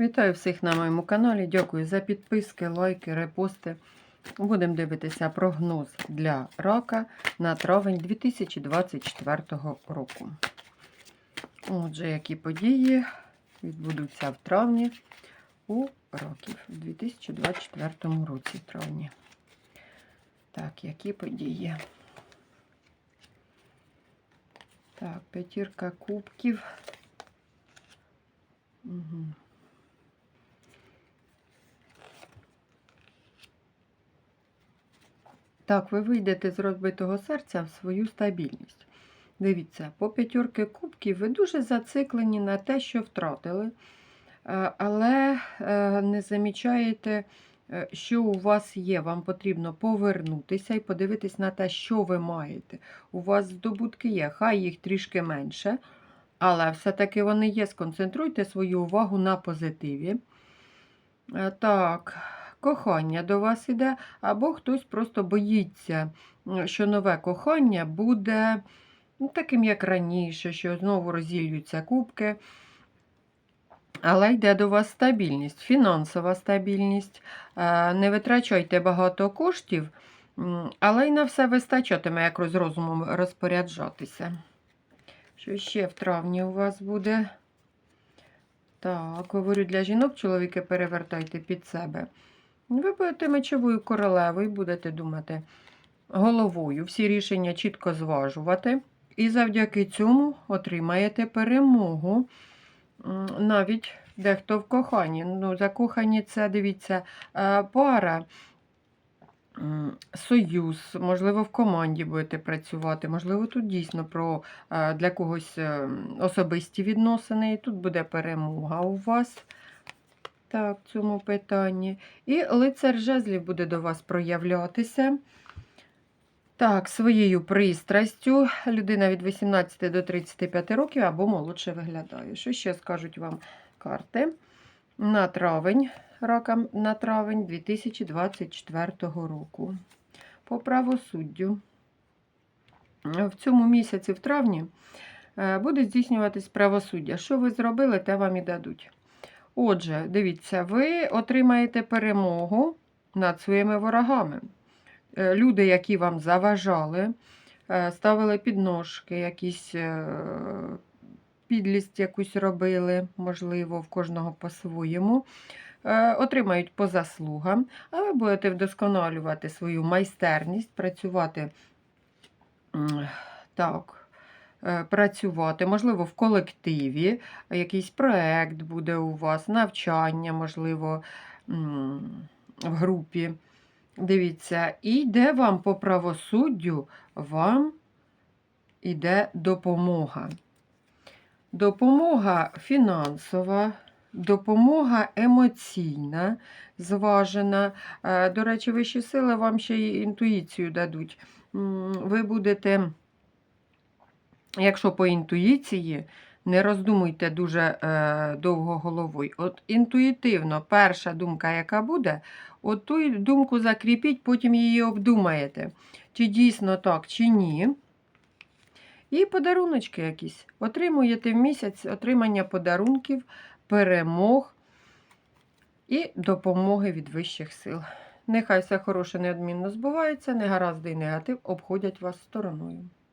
Вітаю всіх на моєму каналі. Дякую за підписки, лайки, репости. Будемо дивитися прогноз для рака на травень 2024 року. Отже, які події відбудуться в травні у років у 2024 році травні. Так, які події? Так, п'ятірка кубків. Угу. Так, ви вийдете з розбитого серця в свою стабільність. Дивіться, по п'ятірки кубків ви дуже зациклені на те, що втратили, е, але е, не замічаєте, е, що у вас є. Вам потрібно повернутися і подивитись на те, що ви маєте. У вас здобутки є, хай їх трішки менше, але все-таки вони є. Сконцентруйте свою увагу на позитиві. Так кохання до вас іде, або хтось просто боїться, що нове кохання буде ну, таким, як раніше, що знову розілюються кубки. Але йде до вас стабільність, фінансова стабільність. Не витрачайте багато коштів, але й на все вистачатиме, як з розумом розпоряджатися. Що ще в травні у вас буде? Так, говорю для жінок, чоловіки перевертайте під себе. Ви будете мечовою королевою, будете думати головою, всі рішення чітко зважувати. І завдяки цьому отримаєте перемогу. Навіть дехто в коханні. Ну, Закохані це, дивіться, е, пара, союз, можливо, в команді будете працювати, можливо, тут дійсно про е, для когось е, особисті відносини, і тут буде перемога у вас. Так, в цьому питанні. І лицар жезлів буде до вас проявлятися. Так, своєю пристрастю. Людина від 18 до 35 років або молодше виглядає. Що ще скажуть вам карти? На травень, ракам на травень 2024 року. По правосуддю. В цьому місяці, в травні, е, буде здійснюватись правосуддя. Що ви зробили, те вам і дадуть. Отже, дивіться, ви отримаєте перемогу над своїми ворогами. Е, люди, які вам заважали, е, ставили підножки, якісь е, підлість якусь робили, можливо, в кожного по-своєму. Отримають по заслугам, а ви будете вдосконалювати свою майстерність, працювати так, працювати, можливо, в колективі, якийсь проєкт буде у вас, навчання, можливо, в групі. Дивіться, і йде вам по правосуддю, вам іде допомога. Допомога фінансова, допомога емоційна, зважена. Е, до речі, вищі сили вам ще й інтуїцію дадуть. Ви будете. Якщо по інтуїції, не роздумуйте дуже е, довго головою. От інтуїтивно, перша думка, яка буде, от ту думку закріпіть, потім її обдумаєте, чи дійсно так, чи ні. І подаруночки якісь. Отримуєте в місяць отримання подарунків, перемог і допомоги від вищих сил. Нехай все хороше неодмінно збувається, негаразди і негатив обходять вас стороною.